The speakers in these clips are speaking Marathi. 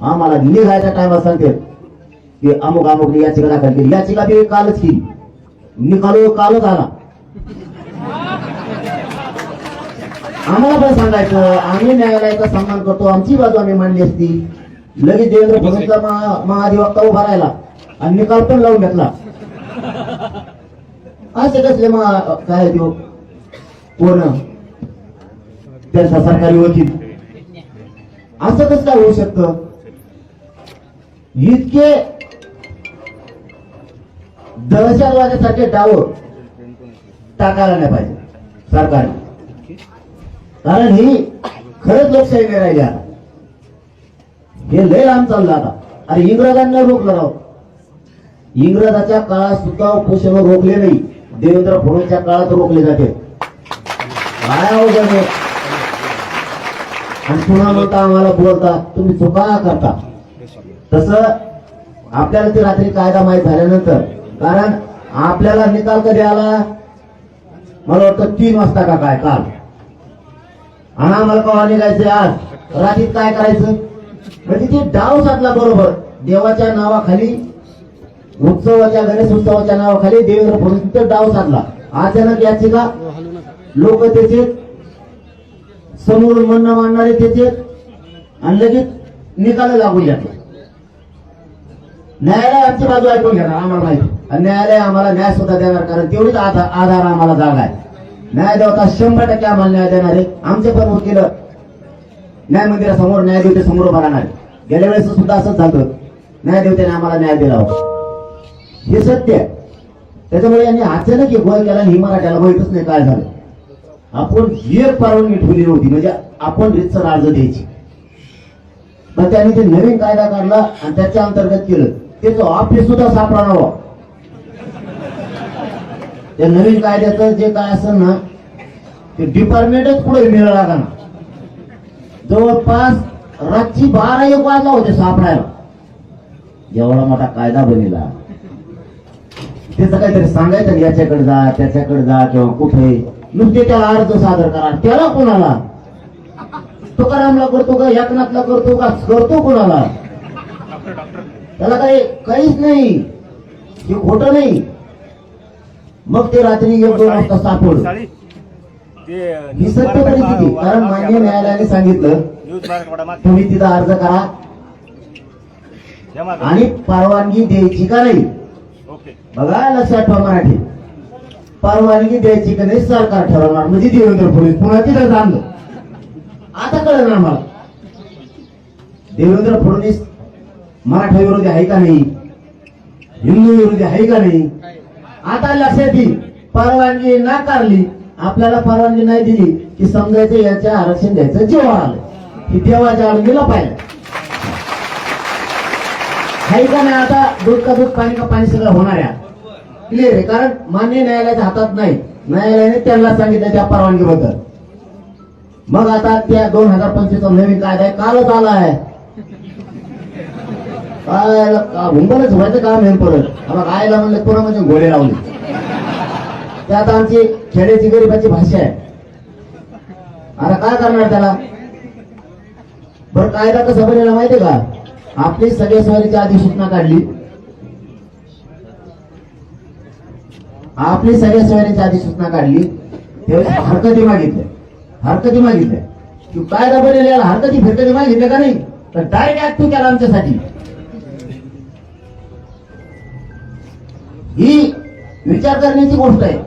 आम्हाला निघायच्या टायमाला सांगते. की अमुक अमुक याचिका दाखल केली. याचिका बी कालच केली. निकालो कालच आला आम्हाला पण सांगायचं आम्ही न्यायालयाचा सन्मान करतो. आमची बाजू आम्ही मांडली असती. लगेच देवेंद्र फडणवीसचा महाधिवक्ता उभा राहिला. आणि निकाल पण लावून घेतला. असे कसले मग काय देऊ कोण त्यांचा सरकारी वकील. असं कसं काय होऊ शकतं? इतके दहशतवादासारखे डाव टाकायला नाही पाहिजे सरकारने. कारण ही खरंच लोकशाही नाही राहिली आता. हे लय लांब चाललं आता. अरे इंग्रजांना रोखलं राव. इंग्रजाच्या काळात सुद्धा उपोषण रोखले नाही. देवेंद्र फडणवीसच्या काळात रोखले जाते. काय आणि पुन्हा म्हणता आम्हाला बोलता तुम्ही चुका करता. तसं आपल्याला ती रात्री कायदा माहीत झाल्यानंतर कारण आपल्याला निकाल कधी आला? मला वाटतं तीन वाजता का काय काल. आणि आम्हाला कवा निघायचं आज? रात्रीत काय करायचं? म्हणजे ते डाव साधला बरोबर. देवाच्या नावाखाली उत्सवाच्या गणेश उत्सवाच्या नावाखाली देवेंद्र फडणवीस डाव साधला. अचानक याचिका लोक त्याचे समोर म्हणणं मांडणारे त्याचे आणि लगेच निकाल लागू यातला न्यायालय आमची बाजू ऐकून घेणार आम्हाला माहिती. आणि न्यायालय आम्हाला न्याय सुद्धा देणार कारण तेवढीच आधार आधार आम्हाला जागा आहे. न्याय देवता शंभर टक्के आम्हाला न्याय देणार आहे. आमचे पण वकील न्याय मंदिरासमोर न्यायदेवते समोर उभा राहणार गेल्या वेळेस सुद्धा असंच झालं न्यायदेवतेने आम्हाला न्याय दिला होता. हे सत्य आहे. त्याच्यामुळे यांनी अचानक एक गोळ केला ही मराठ्याला माहितच नाही काय झालं. आपण एक परवानगी ठेवली नव्हती म्हणजे आपण रितसर अर्ज द्यायची. मग त्यांनी ते नवीन कायदा काढला आणि त्याच्या अंतर्गत केलं. त्याचं ऑफिस सुद्धा सापडावं. नव्हा त्या नवीन कायद्याचं जे काय असेल ना ते डिपार्टमेंटच पुढे मिळाला लागा ना जवळपास रातची बारा एक वाजला होते सापडायला. एवढा मोठा कायदा बनेला. त्याचं काहीतरी सांगायचं याच्याकडे जा त्याच्याकडे जा किंवा कुठे. नुसते त्याला अर्ज सादर करा. त्याला कोणाला? तुकारामला करतो का एकनाथला करतो का करतो कोणाला? त्याला काही काहीच नाही. हे खोट नाही. मग ते रात्री एक दोन वाजता ते ही सत्य परिस्थिती. कारण मान्य न्यायालयाने सांगितलं तुम्ही तिथं अर्ज करा. आणि परवानगी द्यायची का नाही? बघा लक्षात ठेवा मराठी. परवानगी द्यायची का नाही सरकार ठरवणार. म्हणजे देवेंद्र फडणवीस पुन्हा तिथं जाणलं. आता कळलं ना मला. देवेंद्र फडणवीस मराठा विरोधी आहे का नाही? हिंदू विरोधी आहे का नाही? आता लक्षात येईल परवानगी नाकारली. आपल्याला परवानगी नाही दिली की समजायचं याच्या आरक्षण द्यायचं जेव्हा आलं. ही देवाच्या आळंदीला पाहिलं. आहे का नाही आता? दूध का दूध पाणी का पाणी सगळं होणार आहे. क्लिअर आहे. कारण मान्य न्यायालयाच्या हातात नाही. न्यायालयाने त्यांना सांगितलं त्या परवानगीबद्दल. मग आता त्या दोन हजार पंचवीसचा नवीन कायदा आहे कालच आला आहे. काय का- व्हायचं काम हे परत. आम्हाला आयला म्हणलं पुन्हा म्हणजे घोडे लावले. त्यात आमची खेड्याची गरीबाची भाषा आहे. आता काय करणार त्याला? बरं कायदा कसं बनेला माहितीये का? आपली सगळ्या सवारीच्या आधी सूचना काढली. आपली सगळ्या सवारीच्या आधी सूचना काढली. त्यावेळेस हरकती मागितल्या. हरकती मागितल्या. तू कायदा बनेल हरकती फिरकती मागितल्या का नाही? तर डायरेक्ट ऍक्टिव्ह केला आमच्यासाठी. ही विचार करण्याची गोष्ट आहे.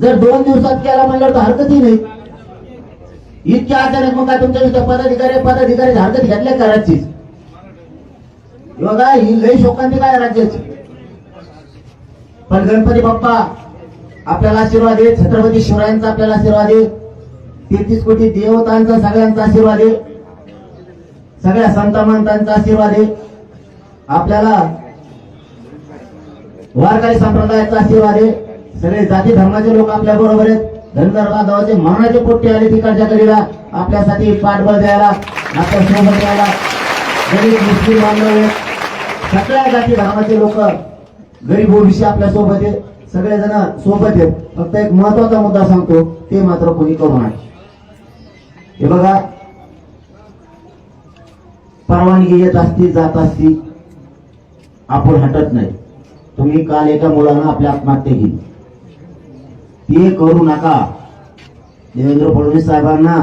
जर दोन दिवसात केला म्हणल्यावर तर हरकतही नाही. इतक्या अचानक मग काय तुमच्या इथं पदाधिकारी पदाधिकारी हरकत घेतल्या करायचीच बघा ही लई शोकांती काय राज्याची? पण गणपती बाप्पा आपल्याला आशीर्वाद आहे. छत्रपती शिवरायांचा आपल्याला आशीर्वाद आहे. तेहतीस कोटी देवतांचा सगळ्यांचा आशीर्वाद दे सगळ्या संतमंतांचा आशीर्वाद दे आपल्याला वारकरी संप्रदायाचा आशीर्वाद आहे सगळे जाती धर्माचे लोक आपल्या बरोबर आहेत. धनगर बांधवाचे मरणाचे पोट्टे आले तिकडच्या कडेला आपल्यासाठी पाठबळ द्यायला आपल्यासोबत द्यायला. गरीब मुस्लिम बांधव आहेत. सगळ्या जाती धर्माचे लोक गरीब ओबीसी आपल्यासोबत आहेत. सगळेजण सोबत आहेत. फक्त एक महत्त्वाचा मुद्दा सांगतो ते मात्र कोणी करू नये. हे बघा परवानगी येत असती जात असती आपण हटत नाही. तुम्ही काल एका मुलानं आपली आत्महत्या केली. ते करू नका. देवेंद्र फडणवीस साहेबांना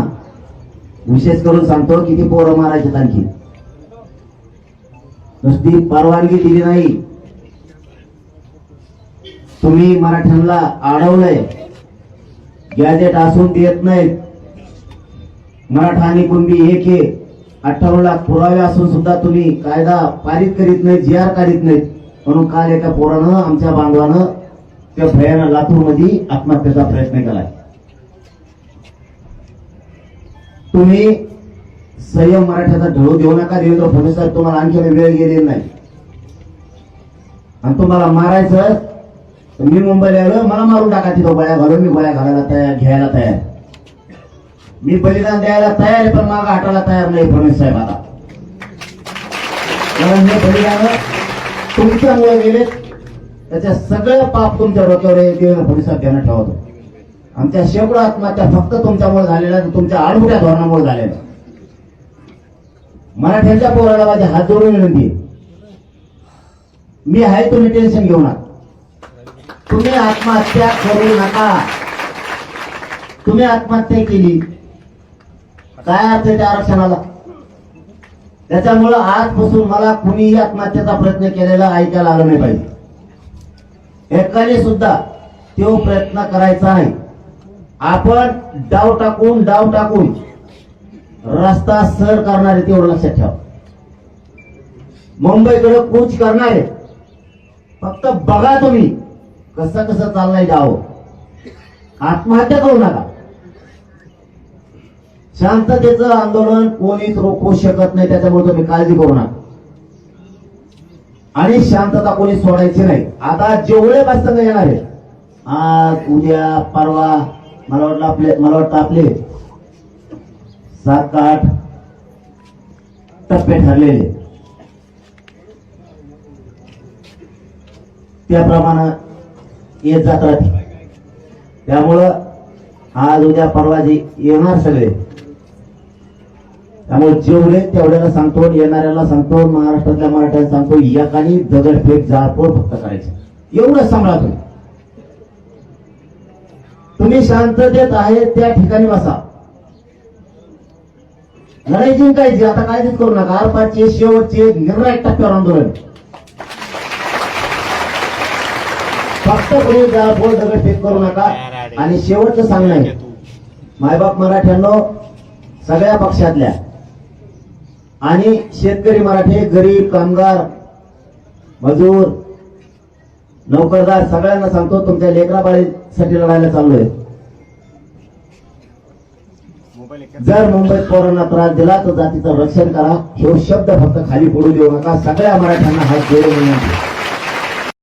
विशेष करून सांगतो किती पोरं मारायचे आणखी. नुसती परवानगी दिली नाही. तुम्ही मराठ्यांना अडवलंय. गॅजेट असून देत नाहीत. मराठा आणि कुणबी एक आहे. अठ्ठावन्न लाख पुरावे असून सुद्धा तुम्ही कायदा पारित करीत नाही जी आर काढीत नाहीत. म्हणून काल एका पोरानं आमच्या बांधवानं त्या भयानं लातूरमध्ये आत्महत्येचा प्रयत्न केलाय. तुम्ही संयम मराठ्याचा ढळू देऊ नका देवेंद्र फडणवीस साहेब तुम्हाला आणखी वेळ गेलेली नाही. आणि तुम्हाला मारायचं तर मी मुंबईला आलो मला मारून टाका तिथं बळ्या घालून मी बळ्या घालायला तयार घ्यायला तयार. मी बलिदान द्यायला तयार आहे पण मागा हटायला तयार नाही फडणवीस साहेब आता. कारण हे बलिदान तुमच्यामुळे गेले त्याच्या सगळं पाप तुमच्या डोक्यावर आहे, देवेंद्र फडणवीस ठेवतो. आमच्या शेकडो आत्महत्या फक्त तुमच्यामुळे झालेल्या तुमच्या आडमुठ्या धोरणामुळे झालेल्या मराठ्यांच्या पोराला माझे हात जोडून विनंती मी आहे तुम्ही टेन्शन घेऊ नका. तुम्ही आत्महत्या करू नका. तुम्ही आत्महत्या केली. काय अर्थ आहे त्या आरक्षणाला? त्याच्यामुळं आजपासून मला कुणीही आत्महत्येचा प्रयत्न केलेला ऐकायला आलं नाही पाहिजे. एकाने सुद्धा तो प्रयत्न करायचा आहे आपण डाव टाकून डाव टाकून रस्ता सर करणारे तेवढं लक्षात ठेवा. मुंबईकडे कूच करणारे फक्त बघा तुम्ही कसं कसं चाललंय डाव आत्महत्या करू नका. शांततेचं आंदोलन कोणीच रोखू शकत नाही त्याच्यामुळे तुम्ही काळजी करू नका. आणि शांतता कोणी सोडायची नाही. आता जेवढे प्रसंग येणार? आहे आज उद्या परवा मला वाटलं आपले मला वाटतं आपले सात आठ टप्पे ठरलेले. त्याप्रमाणे येत जातात. त्यामुळं आज उद्या परवा जे येणार सगळे त्यामुळे जेवढे तेवढ्याला सांगतो येणाऱ्याला सांगतो महाराष्ट्रातल्या मराठ्याला सांगतो एकानी दगडफेक जाळपोळ फक्त करायचं. एवढं सांभाळा तुम्ही. तुम्ही शांततेत आहे त्या ठिकाणी बसा. लढाई जिंकायची आता काळजीच करू नका. आरपारचे शेवटचे निर्णायक टप्प्यावर आंदोलन. फक्त कोणी जाळपोळ दगडफेक करू नका. आणि शेवटचं सांगणं आहे. मायबाप मराठ्यांनो सगळ्या पक्षातल्या आणि शेतकरी मराठे गरीब कामगार मजूर नोकरदार सगळ्यांना सांगतो तुमच्या लेकराबाळीसाठी लढायला चाललोय. आहे जर मुंबईत पोरांना त्रास दिला तर जातीचं रक्षण करा. हे शब्द फक्त खाली पडू देऊ नका. सगळ्या मराठ्यांना हात जोडून